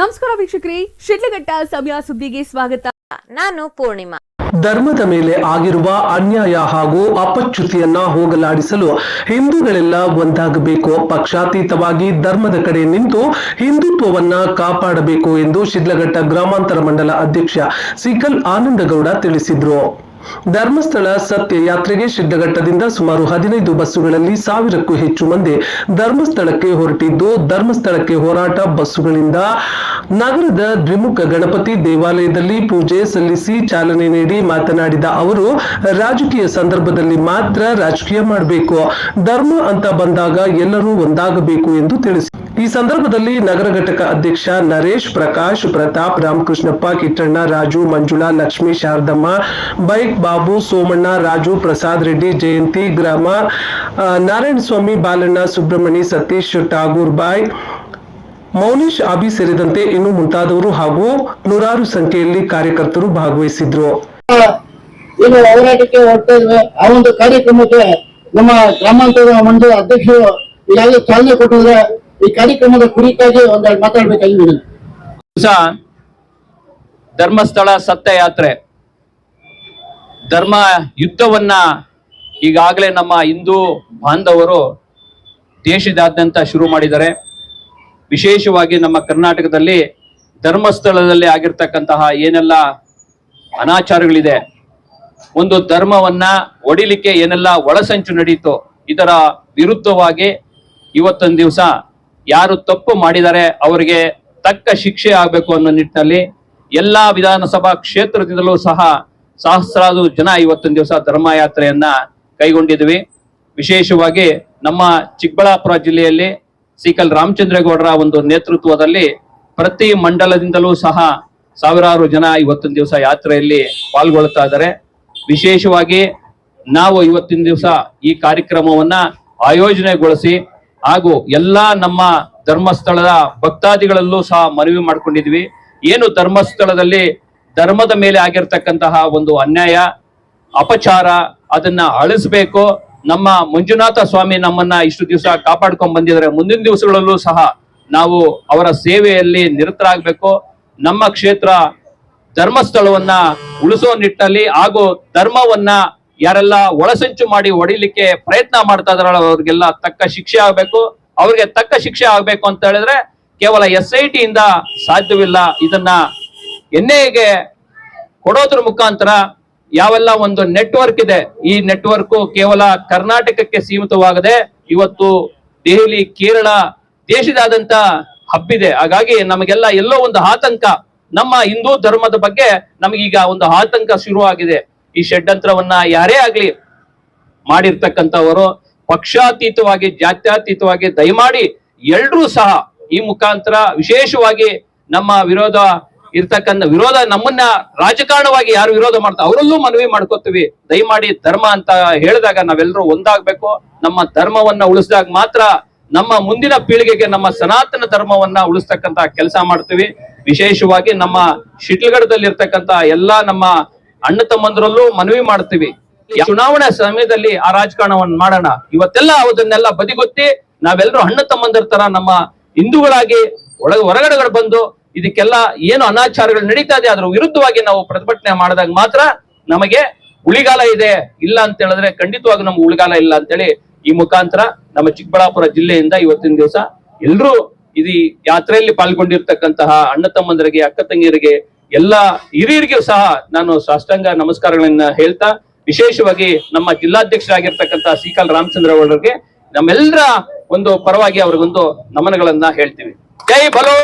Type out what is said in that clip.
ನಮಸ್ಕಾರ ವೀಕ್ಷಕರೇ ಶಿಡ್ಲಘಟ್ಟ ಸಮಯ ಸುದ್ದಿಗೆ ಸ್ವಾಗತ. ನಾನು ಪೂರ್ಣಿಮಾ. ಧರ್ಮದ ಮೇಲೆ ಆಗಿರುವ ಅನ್ಯಾಯ ಹಾಗೂ ಅಪಚ್ಯುತಿಯನ್ನ ಹೋಗಲಾಡಿಸಲು ಹಿಂದೂಗಳೆಲ್ಲ ಒಂದಾಗಬೇಕು. ಪಕ್ಷಾತೀತವಾಗಿ ಧರ್ಮದ ಕಡೆ ನಿಂತು ಹಿಂದುತ್ವವನ್ನ ಕಾಪಾಡಬೇಕು ಎಂದು ಶಿಡ್ಲಘಟ್ಟ ಗ್ರಾಮಾಂತರ ಮಂಡಲ ಅಧ್ಯಕ್ಷ ಸಿಕಲ್ ಆನಂದಗೌಡ ತಿಳಿಸಿದ್ರು. ಧರ್ಮಸ್ಥಳ ಸತ್ಯ ಯಾತ್ರೆಗೆ ಸಿದ್ಧಘಟ್ಟದಿಂದ ಸುಮಾರು ಹದಿನೈದು ಬಸ್ಸುಗಳಲ್ಲಿ ಸಾವಿರಕ್ಕೂ ಹೆಚ್ಚು ಮಂದಿ ಧರ್ಮಸ್ಥಳಕ್ಕೆ ಹೊರಟಿದ್ದು, ಧರ್ಮಸ್ಥಳಕ್ಕೆ ಹೋರಾಟ ಬಸ್ಸುಗಳಿಂದ ನಗರದ ದ್ವಿಮುಖ ಗಣಪತಿ ದೇವಾಲಯದಲ್ಲಿ ಪೂಜೆ ಸಲ್ಲಿಸಿ ಚಾಲನೆ ನೀಡಿ ಮಾತನಾಡಿದ ಅವರು, ರಾಜಕೀಯ ಸಂದರ್ಭದಲ್ಲಿ ಮಾತ್ರ ರಾಜಕೀಯ ಮಾಡಬೇಕು. ಧರ್ಮ ಅಂತ ಬಂದಾಗ ಎಲ್ಲರೂ ಒಂದಾಗಬೇಕು ಎಂದು ತಿಳಿಸಿ ಈ ಸಂದರ್ಭದಲ್ಲಿ ನಗರ ಘಟಕ ಅಧ್ಯಕ್ಷ ನರೇಶ್ ಪ್ರಕಾಶ್, ಪ್ರತಾಪ್ ರಾಮಕೃಷ್ಣಪ್ಪ ಕಿಟ್ಟಣ್ಣ ರಾಜು, ಮಂಜುಳಾ, ಲಕ್ಷ್ಮೀ, ಶಾರದಮ್ಮ, ಬೈಕ್ ಬಾಬು, ಸೋಮಣ್ಣ, ರಾಜು, ಪ್ರಸಾದ್ ರೆಡ್ಡಿ, ಜಯಂತಿ, ಗ್ರಾಮ ನಾರಾಯಣ ಸ್ವಾಮಿ, ಬಾಲಣ್ಣ ಸುಬ್ರಹ್ಮಣಿ ಸತೀಶ್, ಠಾಗೂರ್ ಬಾಯ್, ಮೌನೇಶ್ ಆಬಿ ಸೇರಿದಂತೆ ಇನ್ನು ಮುಂತಾದವರು ಹಾಗೂ ನೂರಾರು ಸಂಖ್ಯೆಯಲ್ಲಿ ಕಾರ್ಯಕರ್ತರು ಭಾಗವಹಿಸಿದ್ರು. ಏನು ಹೋರಾಟಕ್ಕೆ ಆ ಒಂದು ಕಾರ್ಯಕ್ರಮಕ್ಕೆ ನಮ್ಮ ಗ್ರಾಮಾಂತರ ಅಧ್ಯಕ್ಷರು ಈಗಾಗಲೇ ಚಾಲನೆ ಕೊಟ್ಟಿದ್ರೆ ಈ ಕಾರ್ಯಕ್ರಮದ ಕುರಿತಾಗಿ ಒಂದೆರಡು ಮಾತಾಡ್ಬೇಕಾಗಿದೆ ದಿವಸ ಧರ್ಮಸ್ಥಳ ಸತ್ಯಯಾತ್ರೆ. ಧರ್ಮ ಯುದ್ಧವನ್ನ ಈಗಾಗಲೇ ನಮ್ಮ ಹಿಂದೂ ಬಾಂಧವರು ದೇಶದಾದ್ಯಂತ ಶುರು ಮಾಡಿದ್ದಾರೆ. ವಿಶೇಷವಾಗಿ ನಮ್ಮ ಕರ್ನಾಟಕದಲ್ಲಿ ಧರ್ಮಸ್ಥಳದಲ್ಲಿ ಆಗಿರ್ತಕ್ಕಂತಹ ಏನೆಲ್ಲ ಅನಾಚಾರಗಳಿದೆ, ಒಂದು ಧರ್ಮವನ್ನ ಒಡಿಲಿಕ್ಕೆ ಏನೆಲ್ಲ ಒಳಸಂಚು ನಡೀತು ಇದರ ವಿರುದ್ಧವಾಗಿ ಇವತ್ತೊಂದು ದಿವಸ ಯಾರು ತಪ್ಪು ಮಾಡಿದರೆ ಅವರಿಗೆ ತಕ್ಕ ಶಿಕ್ಷೆ ಆಗಬೇಕು ಅನ್ನೋ ನಿಟ್ಟಿನಲ್ಲಿ ಎಲ್ಲಾ ವಿಧಾನಸಭಾ ಕ್ಷೇತ್ರದಿಂದಲೂ ಸಹ ಸಹಸ್ರಾರು ಜನ ಇವತ್ತೊಂದು ದಿವಸ ಧರ್ಮಯಾತ್ರೆಯನ್ನ ಕೈಗೊಂಡಿದ್ವಿ. ವಿಶೇಷವಾಗಿ ನಮ್ಮ ಚಿಕ್ಕಬಳ್ಳಾಪುರ ಜಿಲ್ಲೆಯಲ್ಲಿ ಸಿಕಲ್ ರಾಮಚಂದ್ರೇಗೌಡರ ಒಂದು ನೇತೃತ್ವದಲ್ಲಿ ಪ್ರತಿ ಮಂಡಲದಿಂದಲೂ ಸಹ ಸಾವಿರಾರು ಜನ ಇವತ್ತಿನ ದಿವಸ ಯಾತ್ರೆಯಲ್ಲಿ ಪಾಲ್ಗೊಳ್ತಾ ಇದ್ದಾರೆ. ವಿಶೇಷವಾಗಿ ನಾವು ಇವತ್ತಿನ ದಿವಸ ಈ ಕಾರ್ಯಕ್ರಮವನ್ನ ಆಯೋಜನೆಗೊಳಿಸಿ ಹಾಗೂ ಎಲ್ಲಾ ನಮ್ಮ ಧರ್ಮಸ್ಥಳದ ಭಕ್ತಾದಿಗಳಲ್ಲೂ ಸಹ ಮನವಿ ಮಾಡ್ಕೊಂಡಿದ್ವಿ. ಏನು ಧರ್ಮಸ್ಥಳದಲ್ಲಿ ಧರ್ಮದ ಮೇಲೆ ಆಗಿರ್ತಕ್ಕಂತಹ ಒಂದು ಅನ್ಯಾಯ, ಅಪಚಾರ, ಅದನ್ನ ಅಳಿಸ್ಬೇಕು. ನಮ್ಮ ಮಂಜುನಾಥ ಸ್ವಾಮಿ ನಮ್ಮನ್ನ ಇಷ್ಟು ದಿವಸ ಕಾಪಾಡ್ಕೊಂಡ್ ಬಂದಿದ್ದಾರೆ. ಮುಂದಿನ ದಿವಸಗಳಲ್ಲೂ ಸಹ ನಾವು ಅವರ ಸೇವೆಯಲ್ಲಿ ನಿರತರಾಗಬೇಕು. ನಮ್ಮ ಕ್ಷೇತ್ರ ಧರ್ಮಸ್ಥಳವನ್ನ ಉಳಿಸೋ ನಿಟ್ಟಿನಲ್ಲಿ ಹಾಗೂ ಧರ್ಮವನ್ನ ಯಾರೆಲ್ಲ ಒಳಸಂಚು ಮಾಡಿ ಹೊಡಿಲಿಕ್ಕೆ ಪ್ರಯತ್ನ ಮಾಡ್ತಾ ಇದಾರಲ್ಲ ಅವ್ರಿಗೆಲ್ಲ ತಕ್ಕ ಶಿಕ್ಷೆ ಆಗ್ಬೇಕು. ಅವ್ರಿಗೆ ತಕ್ಕ ಶಿಕ್ಷೆ ಆಗ್ಬೇಕು ಅಂತ ಹೇಳಿದ್ರೆ ಕೇವಲ ಎಸ್ ಐ ಟಿ ಇಂದ ಸಾಧ್ಯವಿಲ್ಲ. ಇದನ್ನ ಎನ್ಐಗೆ ಕೊಡೋದ್ರ ಮುಖಾಂತರ ಯಾವೆಲ್ಲ ಒಂದು ನೆಟ್ವರ್ಕ್ ಇದೆ, ಈ ನೆಟ್ವರ್ಕ್ ಕೇವಲ ಕರ್ನಾಟಕಕ್ಕೆ ಸೀಮಿತವಾಗದೆ ಇವತ್ತು ದೆಹಲಿ, ಕೇರಳ ದೇಶದಾದಂತ ಹಬ್ಬಿದೆ. ಹಾಗಾಗಿ ನಮಗೆಲ್ಲ ಎಲ್ಲೋ ಒಂದು ಆತಂಕ ನಮ್ಮ ಹಿಂದೂ ಧರ್ಮದ ಬಗ್ಗೆ ನಮಗೀಗ ಒಂದು ಆತಂಕ ಶುರುವಾಗಿದೆ. ಈ ಷಡ್ಯಂತ್ರವನ್ನ ಯಾರೇ ಆಗ್ಲಿ ಮಾಡಿರ್ತಕ್ಕಂಥವರು ಪಕ್ಷಾತೀತವಾಗಿ, ಜಾತ್ಯಾತೀತವಾಗಿ ದಯಮಾಡಿ ಎಲ್ರೂ ಸಹ ಈ ಮುಖಾಂತರ ವಿಶೇಷವಾಗಿ ನಮ್ಮ ವಿರೋಧ ಇರ್ತಕ್ಕಂಥ ವಿರೋಧ ನಮ್ಮನ್ನ ರಾಜಕಾರಣವಾಗಿ ಯಾರು ವಿರೋಧ ಮಾಡ್ತಾರೆ ಅವರಲ್ಲೂ ಮನವಿ ಮಾಡ್ಕೋತೀವಿ. ದಯಮಾಡಿ ಧರ್ಮ ಅಂತ ಹೇಳಿದಾಗ ನಾವೆಲ್ಲರೂ ಒಂದಾಗ್ಬೇಕು. ನಮ್ಮ ಧರ್ಮವನ್ನ ಉಳಿಸಿದಾಗ ಮಾತ್ರ ನಮ್ಮ ಮುಂದಿನ ಪೀಳಿಗೆಗೆ ನಮ್ಮ ಸನಾತನ ಧರ್ಮವನ್ನ ಉಳಿಸ್ತಕ್ಕಂತ ಕೆಲಸ ಮಾಡ್ತೀವಿ. ವಿಶೇಷವಾಗಿ ನಮ್ಮ ಶಿಟ್ಲಗಡದಲ್ಲಿ ಇರ್ತಕ್ಕಂತ ಎಲ್ಲಾ ನಮ್ಮ ಅಣ್ಣ ತಮ್ಮಂದ್ರಲ್ಲೂ ಮನವಿ ಮಾಡ್ತೀವಿ. ಚುನಾವಣಾ ಸಮಯದಲ್ಲಿ ಆ ರಾಜಕಾರಣವನ್ನು ಮಾಡೋಣ. ಇವತ್ತೆಲ್ಲ ಅದನ್ನೆಲ್ಲ ಬದಿಗೊತ್ತಿ ನಾವೆಲ್ಲರೂ ಅಣ್ಣ ತಮ್ಮಂದ್ರ ತರ ನಮ್ಮ ಹಿಂದೂಗಳಾಗಿ ಒಳಗ ಹೊರಗಡೆಗಳು ಬಂದು ಇದಕ್ಕೆಲ್ಲ ಏನು ಅನಾಚಾರಗಳು ನಡೀತಾ ಇದೆ, ಅದ್ರ ವಿರುದ್ಧವಾಗಿ ನಾವು ಪ್ರತಿಭಟನೆ ಮಾಡಿದಾಗ ಮಾತ್ರ ನಮಗೆ ಉಳಿಗಾಲ ಇದೆ. ಇಲ್ಲ ಅಂತ ಹೇಳಿದ್ರೆ ಖಂಡಿತವಾಗಿ ನಮ್ಗೆ ಉಳಿಗಾಲ ಇಲ್ಲ ಅಂತೇಳಿ ಈ ಮುಖಾಂತರ ನಮ್ಮ ಚಿಕ್ಕಬಳ್ಳಾಪುರ ಜಿಲ್ಲೆಯಿಂದ ಇವತ್ತಿನ ದಿವಸ ಎಲ್ಲರೂ ಇದು ಯಾತ್ರೆಯಲ್ಲಿ ಪಾಲ್ಗೊಂಡಿರ್ತಕ್ಕಂತಹ ಅಣ್ಣ ತಮ್ಮಂದರಿಗೆ, ಅಕ್ಕ ತಂಗಿಯರಿಗೆ ಎಲ್ಲ ಹಿರಿಯರಿಗೂ ಸಹ ನಾನು ಸಾಷ್ಟಾಂಗ ನಮಸ್ಕಾರಗಳನ್ನ ಹೇಳ್ತಾ, ವಿಶೇಷವಾಗಿ ನಮ್ಮ ಜಿಲ್ಲಾಧ್ಯಕ್ಷರಾಗಿರ್ತಕ್ಕಂಥ ಸೀಕಲ್ ರಾಮಚಂದ್ರ ಅವರಿಗೆ ನಮ್ಮೆಲ್ಲರ ಒಂದು ಪರವಾಗಿ ಅವ್ರಿಗೊಂದು ನಮನಗಳನ್ನ ಹೇಳ್ತೀವಿ. ಜೈ ಬಲೋ